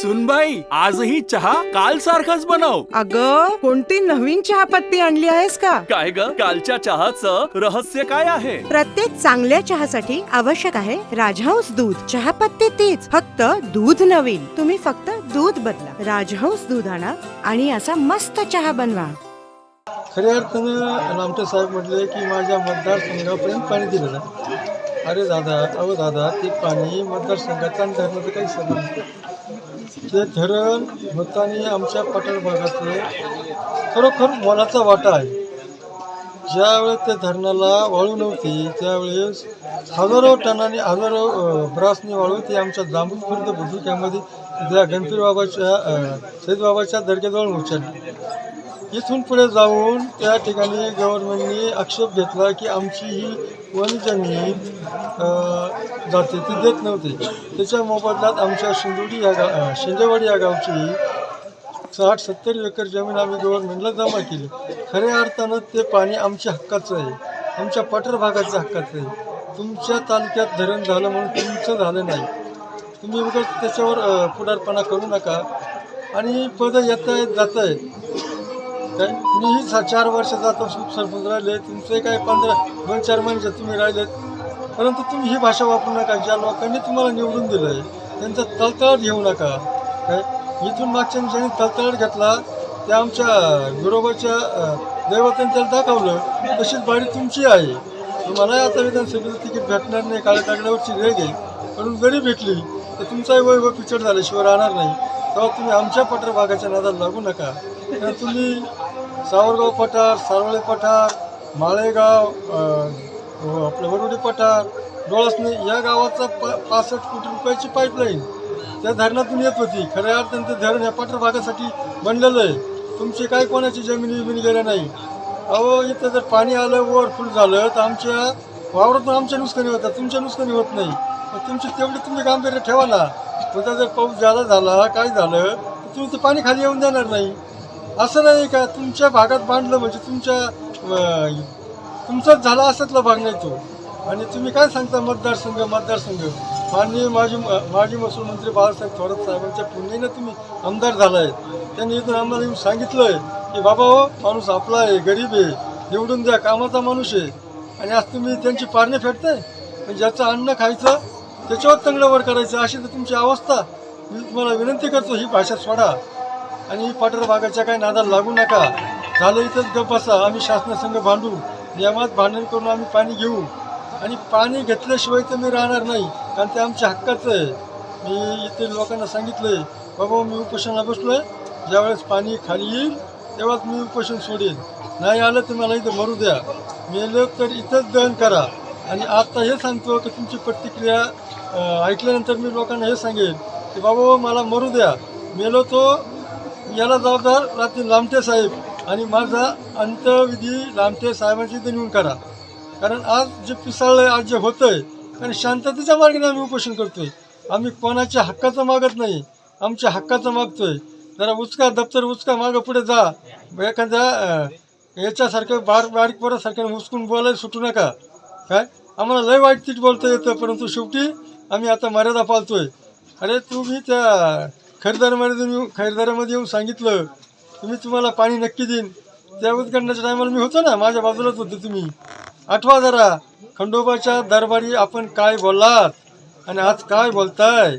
सुनबाई आजही चहा काल सारखाच बनव. अग कोणती नवीन चहापत्ती आणली आहेस का? काय ग? कालच्या चहाचं रहस्य काय आहे? प्रत्येक चांगल्या चहासाठी आवश्यक आहे राजहंस दूध. चहापत्ती तीच फक्त दूध नवीन. तुम्ही फक्त दूध बदला. राजहंस दूध आणा आणि असा मस्त चहा बनवा. खऱ्या अर्थानं आमटे साहेब म्हटले की माझ्या मतदारसंघापर्यंत पाणी दिलं ना अरे दादा अहो दादा ते पाणी मतदारसंघाचं आणि धरणाचं काही संबंध. ते धरण होताना आमच्या पठार भागातलं खरोखर मोलाचा वाटा आहे. ज्यावेळेस त्या धरणाला वाळू नव्हती त्यावेळेस हजारो टनाने हजारो ब्रासनी वाळू ती आमच्या जांभूळ खुर्द बुद्रुक्यामध्ये त्या गणपती बाबाच्या अ, दर्ग्याजवळ उचलली. इथून पुढे जाऊन त्या ठिकाणी गव्हर्नमेंटने आक्षेप घेतला की आमची ही वनजमीन जाते. ती देत नव्हती. त्याच्या मोबदल्यात आमच्या शिंदोडी या गा शिंदेवाडी या गावची साठ सत्तर एकर जमीन आम्ही गव्हर्नमेंटला जमा केली. खऱ्या अर्थानं ते पाणी आमच्या हक्काचं आहे. आमच्या पठार भागाच्या हक्काचं आहे. तुमच्या तालुक्यात धरण झालं म्हणून तुमचं झालं नाही. तुम्ही उगाच त्याच्यावर पुढारपणा करू नका. आणि पदं येत आहेत जात आहेत काय मीही सा चार वर्ष आता सरपंच राहिले. तुमचे काय पंधरा दोन चार महिन्याचे तुम्ही राहिलेत. परंतु तुम्ही ही भाषा वापरू नका. ज्या लोकांनी तुम्हाला निवडून दिलं आहे त्यांचा तळतळाट घेऊ नका. काय? इथून मागच्या ज्यांनी तळतळाट घेतला ते आमच्या गुरोबाच्या दैवतांनी त्याला दाखवलं तशीच बाडी तुमची आहे. तुम्हाला आता विधानसभेचं तिकीट भेटणार नाही काळ्या कागदावरची वेळ आहे. पण जरी भेटली तर तुमचाही वैभव पिचड झाल्याशिवाय राहणार नाही. तेव्हा तुम्ही आमच्या पठार भागाच्या नादात लागू नका. कारण तुम्ही सावरगाव पठार सारोळे पठार माळेगाव हो, आपलं वरुडी पठार डोळसने या गावाचा प पासष्ट कोटी रुपयाची पाईपलाईन त्या धरणातून येत होती. खऱ्या अर्थाने ते धरण या पठार भागासाठी बनलेलं आहे. तुमची काय कोणाची जमीन विमीन गेल्या नाही? अहो इथं जर पाणी आलं ओव्हरफुल झालं तर आमच्या वावरातून आमच्या नुकसानी होतात. तुमच्या नुकसानी होत नाही. मग तुमची तेवढी तुम्ही गांभीर्य ठेवा ना. उद्या जर पाऊस जादा झाला काय झालं तर तुम्ही ते पाणी खाली येऊन देणार नाही. असं नाही का तुमच्या भागात बांधलं म्हणजे तुमच्या तुमचाच झाला असतला भाग नाही तो. आणि तुम्ही काय सांगता मतदारसंघ मतदारसंघ? माननीय माजी माजी महसूल मंत्री बाळासाहेब थोरात साहेबांच्या पुण्याने तुम्ही आमदार झाला आहे त्यांनी इथून आम्हाला येऊन सांगितलं की बाबा हो माणूस आपला आहे गरीब आहे निवडून द्या कामाचा माणूस आहे. आणि आज तुम्ही त्यांची पारणे फेडताय? म्हणजे ज्याचं अन्न खायचं त्याच्यावर चांगलं वर करायचं अशी तर तुमची अवस्था. मी तुम्हाला विनंती करतो ही भाषा सोडा. आणि पठार भागाच्या काही नादाला लागू नका. झालं इथंच गप असा आम्ही शासनासंघ भांडू नियमात भांडण करून आम्ही पाणी घेऊ. आणि पाणी घेतल्याशिवाय तर मी राहणार नाही कारण ते आमच्या हक्काचं आहे. मी इथे लोकांना सांगितलं आहे बाबा मी उपोषणाला बसलो आहे ज्यावेळेस पाणी खाली येईल तेव्हाच मी उपोषण सोडेन. नाही आलं तर मला इथं मरू द्या. मेलं तर इथंच दहन करा. आणि आता हे सांगतो की तुमची प्रतिक्रिया ऐकल्यानंतर मी लोकांना हे सांगेन की बाबा मला मरू द्या. मेलो तो याला जबाबदार रात्री लामटे साहेब आणि माझा अंत्यविधी लामटे साहेबांची इथे नेऊन करा. कारण आज जे पिसाळलं आज जे होतंय कारण शांततेच्या मार्गाने आम्ही उपोषण करतोय. आम्ही कोणाच्या हक्काचं मागत नाही. आमच्या हक्काचं मागतोय. जरा उचका दप्तर उचका मागं पुढे जा. एखाद्या याच्यासारखं बार बारीक पोरासारखं उचकून बोलायला सुटू नका. काय? आम्हाला लय वाईट तीट बोलता येतं परंतु शेवटी आम्ही आता मर्यादा पाळतोय. अरे तुम्ही त्या खरेदारामध्ये येऊन खरेदारामध्ये येऊन सांगितलं तुम्ही तुम्हाला पाणी नक्की देईन. त्या उद्घाटनाच्या टायमाला मी होतो ना माझ्या बाजूलाच होते तुम्ही. आठवा जरा खंडोबाच्या दरबारी आपण काय बोललात आणि आज काय बोलताय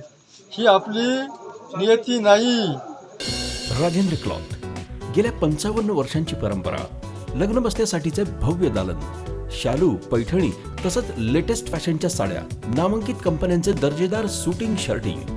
ही आपली नियती नाही. राजेंद्र क्लॉथ गेल्या पंचावन्न वर्षांची परंपरा लग्न बसण्यासाठीचे भव्य दालन शालू पैठणी तसंच लेटेस्ट फॅशनच्या साड्या नामांकित कंपन्यांचे दर्जेदार सुटिंग शर्टिंग